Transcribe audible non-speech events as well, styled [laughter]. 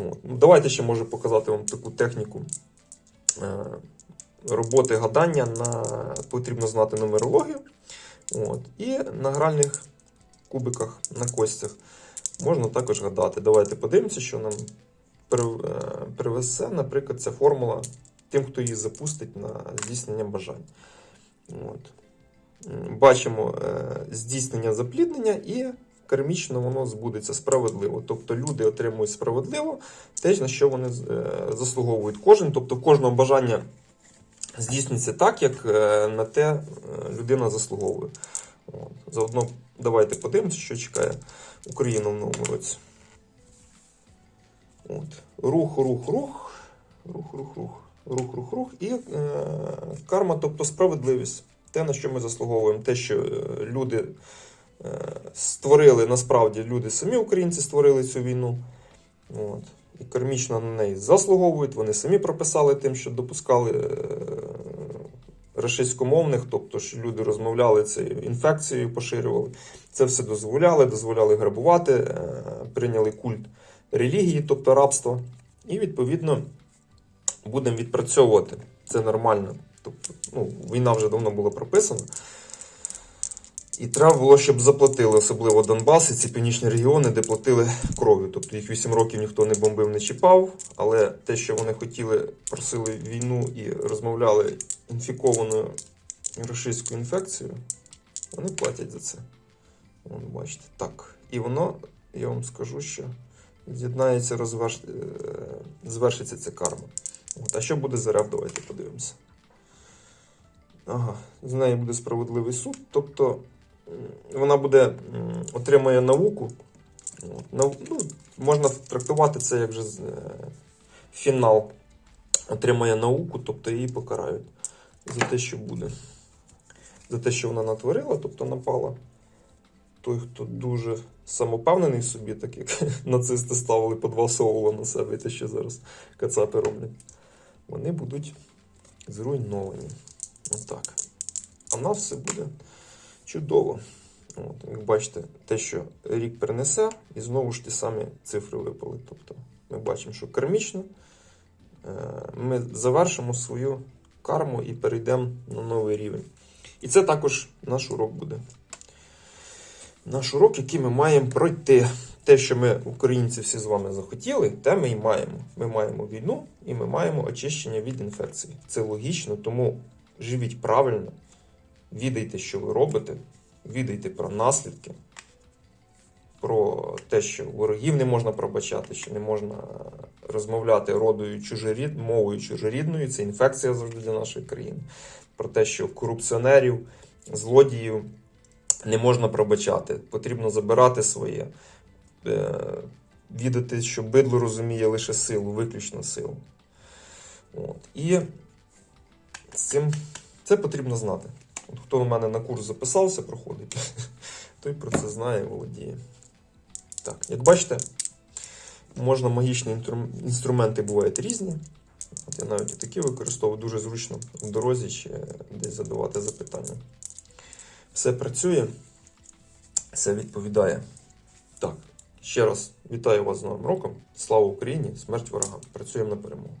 От. Ну, Давайте ще можу показати вам таку техніку е, роботи гадання на потрібно знати нумерологію. От. І на гральних кубиках на костях можна також гадати. Давайте подивимося, що нам е, привезе, наприклад, ця формула тим, хто її запустить на здійснення бажань. От. Бачимо е, здійснення запліднення і кармічно воно збудеться справедливо. Тобто люди отримують справедливо те, на що вони е, заслуговують. Кожен, тобто кожного бажання здійснюється так, як е, на те е, людина заслуговує. Заодно давайте подивимося, що чекає Україну в новому році. От. Рух, рух, рух, рух, рух, рух, рух, рух, рух. І е, карма, тобто справедливість. Те, на що ми заслуговуємо, те, що люди створили, насправді люди самі українці створили цю війну. От. І кармічно на неї заслуговують. Вони самі прописали тим, що допускали е, рашистськомовних, тобто що люди розмовляли цією інфекцією, поширювали. Це все дозволяли, дозволяли грабувати, е, прийняли культ релігії, тобто рабства. І відповідно будемо відпрацьовувати. Це нормально. Тобто, ну, війна вже давно була прописана. І треба було, щоб заплатили, особливо Донбас і ці північні регіони, де платили кров'ю. Тобто їх 8 років ніхто не бомбив, не чіпав. Але те, що вони хотіли, просили війну і розмовляли інфікованою рашистською інфекцією, вони платять за це. Вон, бачите, так. І воно, я вам скажу, що з'єднається, розверш... звершиться ця карма. От, а що буде за РФ, давайте подивимося. Ага, з неї буде справедливий суд. Тобто вона буде м, отримає науку. Ну, можна трактувати це як вже е, фінал. Отримає науку, тобто її покарають за те, що буде. За те, що вона натворила, тобто напала. Той, хто дуже самопевнений собі, так як [laughs] нацисти ставили по два соула на себе, і те, що зараз кацапи роблять, вони будуть зруйновані. Отак. А в нас все буде чудово. От, як бачите, те, що рік принесе, і знову ж ті самі цифри випали. Тобто ми бачимо, що кармічно е, ми завершимо свою карму і перейдемо на новий рівень. І це також наш урок буде. Наш урок, який ми маємо пройти. Те, що ми, українці, всі з вами захотіли, те ми і маємо. Ми маємо війну і ми маємо очищення від інфекції. Це логічно, тому живіть правильно, відайте, що ви робите, відайте про наслідки, про те, що ворогів не можна пробачати, що не можна розмовляти родою чужорід, мовою чужорідною. Це інфекція завжди для нашої країни. Про те, що корупціонерів, злодіїв не можна пробачати. Потрібно забирати своє. Е, Відати, що бидло розуміє лише силу, виключно силу. От. І з цим це потрібно знати. От хто у мене на курс записався, проходить, [laughs] той про це знає, володіє. Так, як бачите, можна магічні інструменти бувають різні. От я навіть такі використовую дуже зручно в дорозі чи десь задавати запитання. Все працює, все відповідає. Так, ще раз вітаю вас з Новим роком. Слава Україні! Смерть ворогам! Працюємо на перемогу.